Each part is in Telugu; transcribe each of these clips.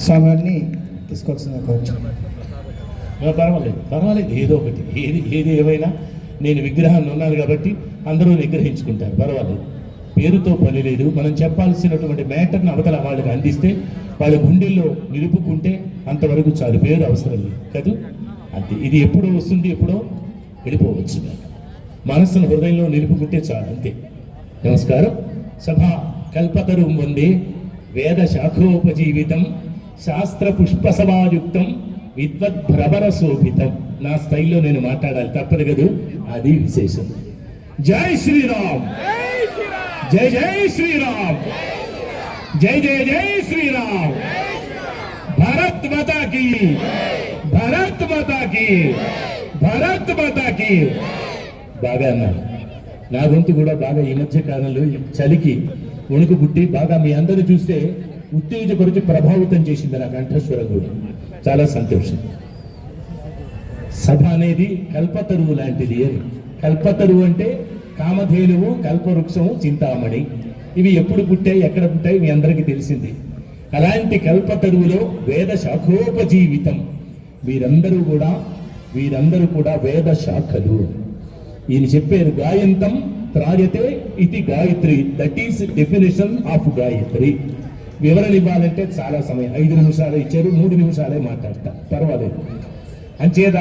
స్వామివారిని తీసుకొచ్చిన కోరుచు పర్వాలేదు పర్వాలేదు ఏదో ఒకటి ఏది ఏది ఏమైనా నేను విగ్రహాన్ని ఉన్నాను కాబట్టి అందరూ నిగ్రహించుకుంటారు పర్వాలేదు. పేరుతో పని లేదు మనం చెప్పాల్సినటువంటి మ్యాటర్ని అవతల వాళ్ళకి అందిస్తే వాళ్ళ గుండెల్లో నిలుపుకుంటే అంతవరకు చాలు పేరు అవసరం లేదు కదూ? అంతే ఇది ఎప్పుడో వస్తుంది ఎప్పుడో వెళ్ళిపోవచ్చు మనస్సును హృదయంలో నిలుపుకుంటే చాలు అంతే. నమస్కారం. సభ కల్పతరు వందే వేద శాఖోపజీవితం శాస్త్ర పుష్ప సమాయుక్తం విద్వద్భ్రమర శోభితం నా స్టైల్లో నేను మాట్లాడాలి తప్పదు కదూ? అది విశేషం. జై శ్రీరామ్! జై జై శ్రీరామ్! జై జై జై శ్రీరామ్! భరత్ మాతా కి! భరత్ మాతా కి! భరత్ మాతా కి! బాగా అన్నారు నా గొంతు కూడా బాగా ఈ మధ్య కాలంలో చలికి వణుకు పుట్టి బాగా మీ అందరూ చూస్తే ఉత్తేజపరిచి ప్రభావితం చేసింది నా కంఠస్వరం కూడా. చాలా సంతోషం. సభ అనేది కల్పతరువు లాంటిది అని కల్పతరువు అంటే కామధేనువు కల్పవృక్షము చింతామణి. ఇవి ఎప్పుడు పుట్టాయి ఎక్కడ పుట్టాయి మీ అందరికీ తెలిసింది. అలాంటి కల్పతరువులో వేద శాఖోపజీవితం. వీరందరూ కూడా వీరందరూ కూడా వేద శాఖలు. ఈయన చెప్పారు గాయంతం త్రాయతే ఇది Gayatri. That is definition of Gayatri. వివరణ ఇవ్వాలంటే చాలా సమయం. ఐదు నిమిషాలే ఇచ్చారు మూడు నిమిషాలే మాట్లాడతా. పర్వాలేదు. అంచేత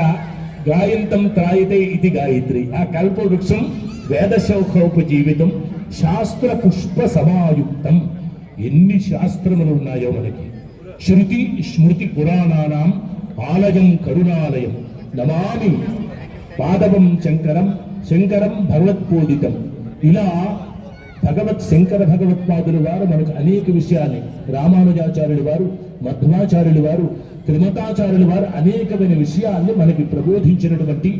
గాయంతం త్రాయితే ఇది గాయత్రి. ఆ కల్పవృక్షం వేదశౌఖోప జీవితం శాస్త్ర పుష్ప సమాయుక్తం. ఎన్ని శాస్త్రములు ఉన్నాయో మనకి. శృతి స్మృతి పురాణానాం ఆలయం కరుణాలయం. నమామి పాదవం శంకరం శంకరం భగవత్పూజితం. ఇలా భగవత్ శంకర భగవత్పాదులు వారు మనకు అనేక విషయాల్ని రామానుజాచార్యులు వారు మధ్వాచార్యులు వారు త్రిమతాచార్యులు వారు అనేకమైన విషయాల్ని మనకి ప్రబోధించినటువంటి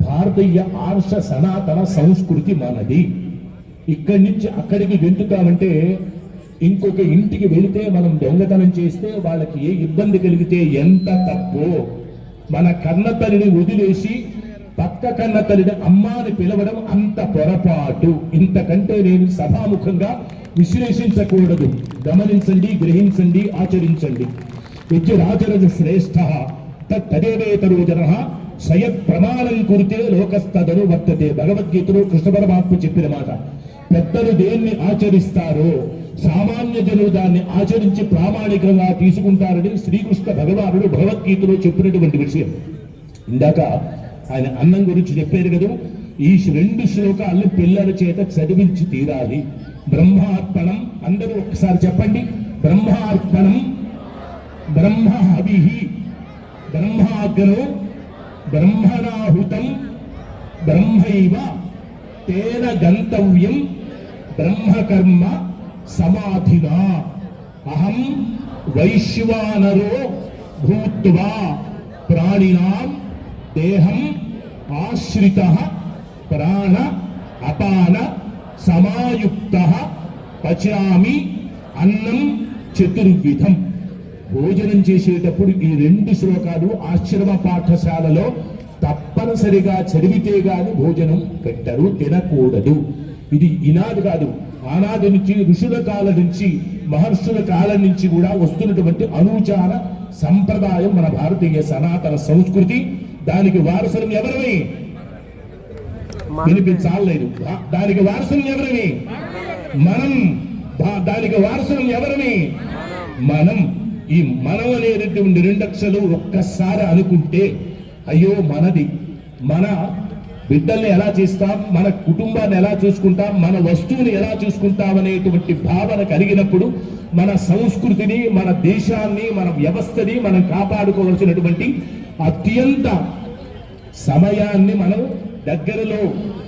భారతీయ ఆర్ష సనాతన సంస్కృతి మనది. ఇక్కడి నుంచి అక్కడికి వెంటుతామంటే ఇంకొక ఇంటికి వెళితే మనం దొంగతనం చేస్తే వాళ్ళకి ఏ ఇబ్బంది కలిగితే ఎంత తప్పో. మన కన్న తల్లిని వదిలేసి పక్క కన్న తల్లిని అమ్మాని పిలవడం అంత పొరపాటు. ఇంతకంటే నేను సభాముఖంగా విశ్లేషించకూడదు. గమనించండి గ్రహించండి ఆచరించండి. విద్యురాచరణ శ్రేష్ఠ. తదేవేతరో జన సయత్ ప్రమాణం కురితే లోకస్తదను వర్తతే. భగవద్గీతలో కృష్ణ పరమాత్మ చెప్పిన మాట. పెద్దలు దేన్ని ఆచరిస్తారో సామాన్య జనులు దాన్ని ఆచరించి ప్రామాణికంగా తీసుకుంటారని శ్రీకృష్ణ భగవానుడు భగవద్గీతలో చెప్పినటువంటి విషయం. ఇందాక ఆయన అన్నం గురించి చెప్పారు కదా. ఈ రెండు శ్లోకాలు పిల్లల చేత చదివించి తీరాలి. బ్రహ్మార్పణం అందరూ ఒకసారి చెప్పండి. బ్రహ్మార్పణం బ్రహ్మ హవిహి బ్రహ్మాగ్నో బ్రహ్మరాహుతం బ్రహ్మైవ తేన గంతవ్యం బ్రహ్మకర్మ సమాధినా. అహం వైశ్వానరో భూత్వా ప్రాణినాం దేహం ఆశ్రిత ప్రాణ అపాన సమాయుక్త పచామి అన్నం చతుర్విధం. భోజనం చేసేటప్పుడు ఈ రెండు శ్లోకాలు ఆశ్రమ పాఠశాలలో తప్పనిసరిగా చదివితే గాని భోజనం పెట్టరు తినకూడదు. ఇది ఈనాడు కాదు. ఆనాది నుంచి ఋషుల కాలం నుంచి మహర్షుల కాలం నుంచి కూడా వస్తున్నటువంటి అనూచార సంప్రదాయం మన భారతీయ సనాతన సంస్కృతి. దానికి వారసులం ఎవరని? వినిపించాలేదు దానికి వారసులం ఎవరని? మనం. దానికి వారసులం ఎవరని? మనం. ఈ మనం అనేటటువంటి రెండక్షలు ఒక్కసారి అనుకుంటే అయ్యో మనది. మన బిడ్డల్ని ఎలా చేస్తాం? మన కుటుంబాన్ని ఎలా చూసుకుంటాం? మన వస్తువుని ఎలా చూసుకుంటాం అనేటువంటి భావన కలిగినప్పుడు మన సంస్కృతిని మన దేశాన్ని మన వ్యవస్థని మనం కాపాడుకోవాల్సినటువంటి అత్యంత సమయాన్ని మనం దగ్గరలో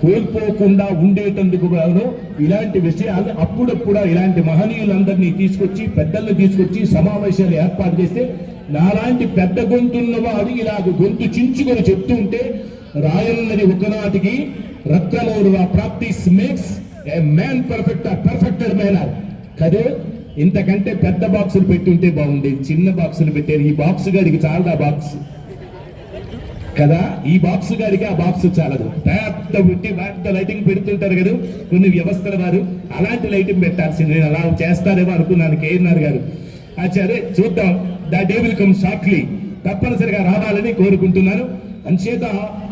కోల్పోకుండా ఉండేటందుకు గాను ఇలాంటి విషయాలు అప్పుడప్పుడు ఇలాంటి మహనీయులందరినీ తీసుకొచ్చి పెద్దల్ని తీసుకొచ్చి సమావేశాలు ఏర్పాటు చేస్తే నాలాంటి పెద్ద గొంతున్నవాడు ఇలాగ గొంతు చించుకొని చెప్తూ ఉంటే రాయన్నది ఒకనాటికి రత్నమౌరుగా practice makes a man perfect perfected manner కదే ఇంతకంటే పెద్ద బాక్సులు పెట్టుంటే బాగుండేది చిన్న బాక్సులు పెట్టారు ఈ బాక్స్ గడికి చాలా బాక్స్? కదా? ఈ బాక్స్ గారికి ఆ బాక్స్ చాలదు. పెద్ద పెట్టి పెద్ద లైటింగ్ పెడుతుంటారు కదా? కొన్ని వ్యవస్థల వారు అలాంటి లైటింగ్ పెట్టాల్సింది. నేను అలా చేస్తారేమో అనుకున్నాను కేఎన్ఆర్ గారు. సరే చూద్దాం. The day will come shortly. తప్పనిసరిగా రావాలని కోరుకుంటున్నాను. అంచేత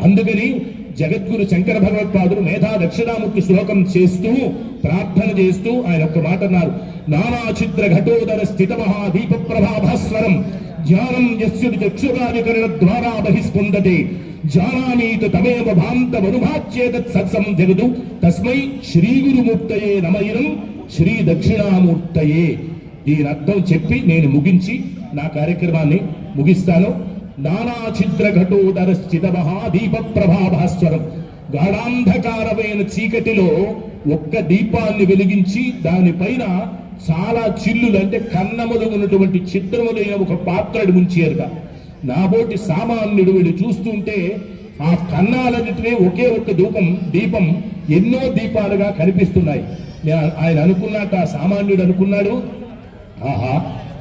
అందుకని జగద్గురు శంకర భగవత్పాదులు మేధా దక్షిణాముఖి శ్లోకం చేస్తూ ప్రార్థన చేస్తూ ఆయన ఒక్క మాట అన్నారు. నానాచిత్ర ఘటోదర స్థిత మహాదీప ప్రభాభాస్వరం. జ్ఞానం యస్యుడి చక్షురాధికరణ ద్వారా బహిస్పందతే. జానామీత తమేవ భాంతమనుభాచ్యేతత్ సత్సం జగదు. తస్మై శ్రీ గురుమూర్తయే నమయిరం శ్రీ దక్షిణామూర్తయే దీని అర్థం చెప్పి నేను ముగించి నా కార్యక్రమాన్ని ముగిస్తాను. నానా ఛిద్ర ఘటోదర స్థిత మహాదీప ప్రభాభాస్వరం గాఢాంధకారమైన చీకటిలో ఒక్క దీపాన్ని వెలిగించి దానిపైన చాలా చిల్లులు అంటే కన్నములు ఉన్నటువంటి చిత్రములైన ఒక పాత్రడు ముంచేరుట నాబోటి సామాన్యుడు వీడు చూస్తుంటే ఆ కన్నాలన్నింటినీ ఒకే ఒక్క దీపం దీపం ఎన్నో దీపాలుగా కనిపిస్తున్నాయి. ఆయన అనుకున్నాక ఆ సామాన్యుడు అనుకున్నాడు ఆహా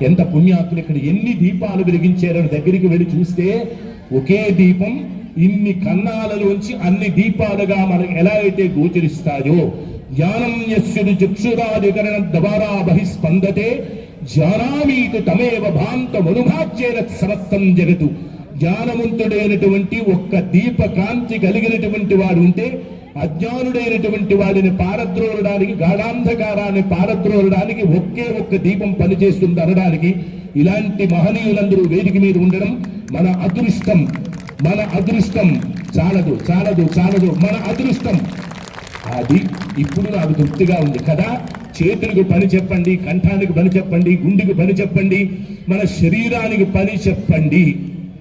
ఎంత పుణ్యాత్తులు ఇక్కడ ఎన్ని దీపాలు వెలిగించారని దగ్గరికి వెళ్ళి చూస్తే ఒకే దీపం ఇన్ని కన్నాలలోంచి అన్ని దీపాలుగా మనకు ఎలా అయితే గోచరిస్తాయో జ్ఞానం యస్యుడు చక్షురాధికరణ ద్వారా బహిస్పందతే జ్ఞానామీతు తమేవ భాంతమనుభాజ్యేన సమస్తం జగతు జ్ఞానవంతుడైనటువంటి ఒక్క దీప కాంతి కలిగినటువంటి వాడు ఉంటే అజ్ఞానుడైనటువంటి వాడిని పారద్రోలడానికి గాఢాంధకారాన్ని పారద్రోలడానికి ఒకే ఒక్క దీపం పనిచేస్తుంది అనడానికి ఇలాంటి మహనీయులందరూ వేదిక మీద ఉండడం మన అదృష్టం. మన అదృష్టం. చాలదు చాలదు చాలదు. మన అదృష్టం. అది ఇప్పుడు నాకు తృప్తిగా ఉంది. కదా? చేతులకు పని చెప్పండి కంఠానికి పని చెప్పండి గుండెకి పని చెప్పండి మన శరీరానికి పని చెప్పండి.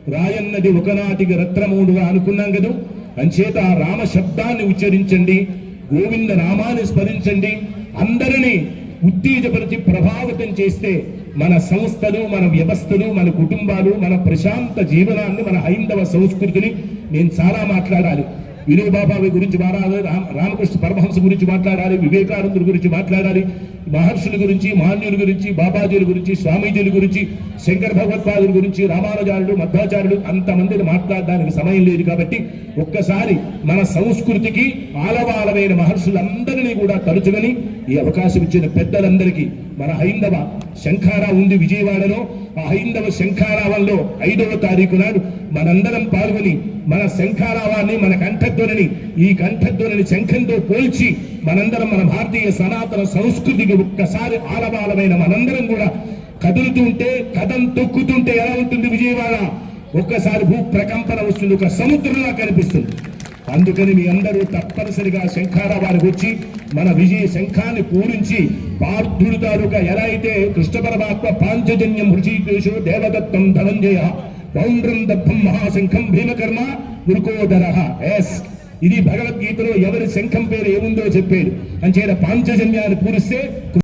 రాయన్నది ఒకనాటికి రత్నమూడుగా అనుకున్నాం కదా? అంచేత ఆ రామ శబ్దాన్ని ఉచ్చరించండి గోవింద నామాన్ని స్మరించండి. అందరినీ ఉత్తేజపరిచి ప్రభావితం చేస్తే మన సంస్థలు మన వ్యవస్థలు మన కుటుంబాలు మన ప్రశాంత జీవనాన్ని మన హైందవ సంస్కృతిని నేను చాలా మాట్లాడాలి. వినోబాబావి గురించి మాట్లాడాలి రామకృష్ణ పరమహంస గురించి మాట్లాడాలి వివేకానందుడి గురించి మాట్లాడాలి మహర్షుల గురించి మాన్యుల గురించి బాబాజీల గురించి స్వామీజీల గురించి శంకర భగవత్పాదుల గురించి రామానుజారుడు మధ్వాచార్యుడు అంతమందిని మాట్లాడడానికి సమయం లేదు కాబట్టి ఒక్కసారి మన సంస్కృతికి ఆలవాలమైన మహర్షులందరినీ కూడా తలుచుకొని ఈ అవకాశం ఇచ్చిన పెద్దలందరికీ మన హైందవ శంఖారా ఉంది విజయవాడలో. ఆ హైందవ శంఖారావంలో ఐదవ తారీఖు నాడు మనందరం పాల్గొని మన శంఖారావాన్ని మన కంఠధ్వనిని ఈ కంఠధ్వనిని శంఖంతో పోల్చి మనందరం మన భారతీయ సనాతన సంస్కృతికి ఒక్కసారి ఆలవాలమైన మనందరం కూడా కదులుతుంటే కథం తొక్కుతుంటే ఎలా ఉంటుంది విజయవాడ? ఒక్కసారి భూ ప్రకంపన వస్తుంది ఒక సముద్రంలా కనిపిస్తుంది. అందుకని మీ అందరూ తప్పనిసరిగా శంఖారావానికి వచ్చి మన విజయ శంఖాన్ని పూరించి పార్థుడు తాలూకా ఎలా అయితే కృష్ణ పరమాత్మ పాంచజన్యం హృషికేశో దేవదత్తం ధనంజయ పౌండ్రం దత్తం మహాశంఖం భీమకర్మ గురుకోదర ఎస్. ఇది భగవద్గీతలో ఎవరి శంఖం పేరు ఏముందో చెప్పాడు అంచేత పాంచజన్యాన్ని పూరిస్తే